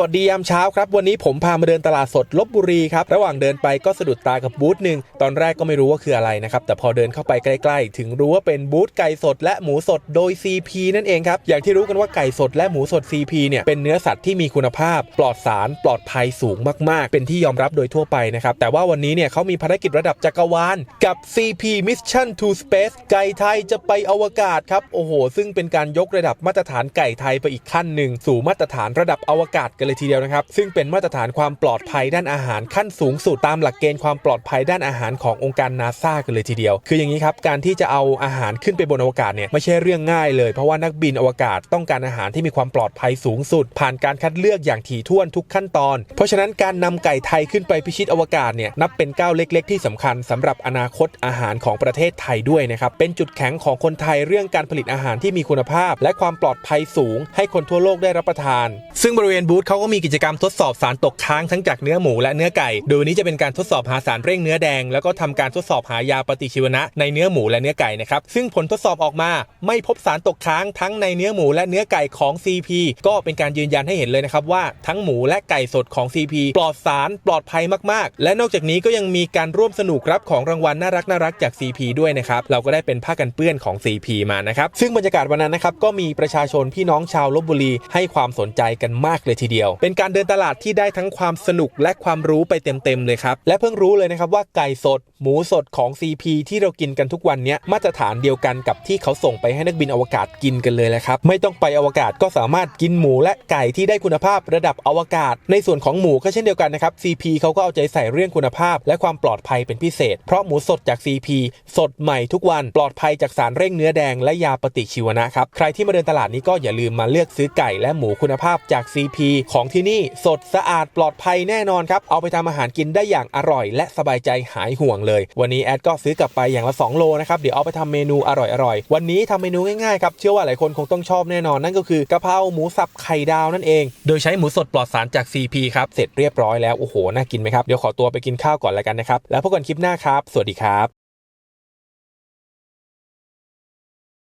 สวัสดียามเช้าครับ วันนี้ผมพามาเดินตลาดสดลบบุรีครับ ระหว่างเดินไปก็สะดุดตากับบูธหนึ่งตอนแรกก็ไม่รู้ว่าคืออะไรนะครับ แต่พอเดินเข้าไปใกล้ๆ ถึงรู้ว่าเป็นบูธไก่สดและหมูสดโดย CP นั่นเองครับ อย่างที่รู้กันว่าไก่สดและหมูสด CP เนี่ยเป็นเนื้อสัตว์ที่มีคุณภาพ ปลอดสาร ปลอดภัยสูงมากๆ เป็นที่ยอมรับโดยทั่วไปนะครับแต่ว่าวันนี้เนี่ยเขามีภารกิจระดับจักรวาลกับ CP Mission to Space ไก่ไทยจะไปอวกาศครับโอ้โห ซึ่งเป็นการยกระดับมาตรฐานไก่ไทยไปอีกขั้นหนึ่งสู่มาตรฐานระดับอวกาศกันเลยทีเดียวนะครับ ซึ่งเป็นมาตรฐานความปลอดภัยด้านอาหารขั้นสูงสุดตามหลักเกณฑ์ความปลอดภัยด้านอาหารขององค์การนาซากันเลยทีเดียว คืออย่างนี้ครับ การที่จะเอาอาหารขึ้นไปบนอวกาศเนี่ยไม่ใช่เรื่องง่ายเลย เพราะว่านักบินอวกาศต้องการอาหารที่มีความปลอดภัยสูงสุด ผ่านการคัดเลือกอย่างถี่ถ้วนทุกขั้นตอน เพราะฉะนั้นการนำไก่ไทยขึ้นไปพิชิตอวกาศเนี่ยนับเป็นก้าวเล็ก ๆ ที่สำคัญสำหรับอนาคตอาหารของประเทศไทยด้วยนะครับเป็นจุดแข็งของคนไทยเรื่องการผลิตอาหารที่มีคุณภาพ และความปลอดภัยสูง ให้คนทั่วโลกได้รับประทาน ซึ่งบริเวณบูธเขาก็มีกิจกรรมทดสอบสารตกค้างทั้งจากเนื้อหมูและเนื้อไก่โดยวันนี้จะเป็นการทดสอบหาสารเร่งเนื้อแดง แล้วก็ทำการทดสอบหายาปฏิชีวนะในเนื้อหมูและเนื้อไก่นะครับซึ่งผลทดสอบออกมาไม่พบสารตกค้างทั้งในเนื้อหมูและเนื้อไก่ของ CP ก็เป็นการยืนยันให้เห็นเลยนะครับว่าทั้งหมูและไก่สดของ CP ปลอดสารปลอดภัยมากๆ และนอกจากนี้ก็ยังมีการร่วมสนุกรับของรางวัลน่ารักน่ารักจาก CP ด้วยนะครับเราก็ได้เป็นผ้ากันเปื้อนของ CP มานะครับซึ่งบรรยากาศวันนั้นนะครับก็มีประชาชนพี่น้องชาวลบบุรีให้ความสนใจกันมากเลยทีเดียวเป็นการเดินตลาดที่ได้ทั้งความสนุกและความรู้ไปเต็มๆเลยครับและเพิ่งรู้เลยนะครับว่าไก่สด หมูสดของ CP ที่เรากินกันทุกวันนี้มาตรฐานเดียวกันกับที่เขาส่งไปให้นักบินอวกาศกินกันเลยแหละครับไม่ต้องไปอวกาศก็สามารถกินหมูและไก่ที่ได้คุณภาพระดับอวกาศ ในส่วนของหมูก็เช่นเดียวกันนะครับ CP เขาก็เอาใจใส่เรื่องคุณภาพ และความปลอดภัยเป็นพิเศษ เพราะหมูสดจาก CP สดใหม่ทุกวันปลอดภัยจากสารเร่งเนื้อแดงและยาปฏิชีวนะครับ ใครที่มาเดินตลาดนี้ก็อย่าลืมมาเลือกซื้อไก่และหมูคุณภาพจาก CP ของที่นี่สดสะอาดปลอดภัยแน่นอนครับ เอาไปทำอาหารกินได้อย่างอร่อย และสบายใจหายห่วงเลย วันนี้แอดก็ซื้อกลับไปอย่างละ 2 โลนะครับเดี๋ยวเอาไปทำเมนูอร่อยๆ วันนี้ทำเมนูง่ายๆครับเชื่อว่าหลายคนคงต้องชอบแน่นอนนั่นก็คือกะเพราหมูสับไข่ดาวนั่นเอง โดยใช้หมูสดปลอดสารจาก CP ครับเสร็จเรียบร้อยแล้วโอ้โหน่ากินไหมครับเดี๋ยวขอตัวไปกินข้าวก่อนแล้วกันนะครับแล้วพบกันคลิปหน้าครับ สวัสดีครับ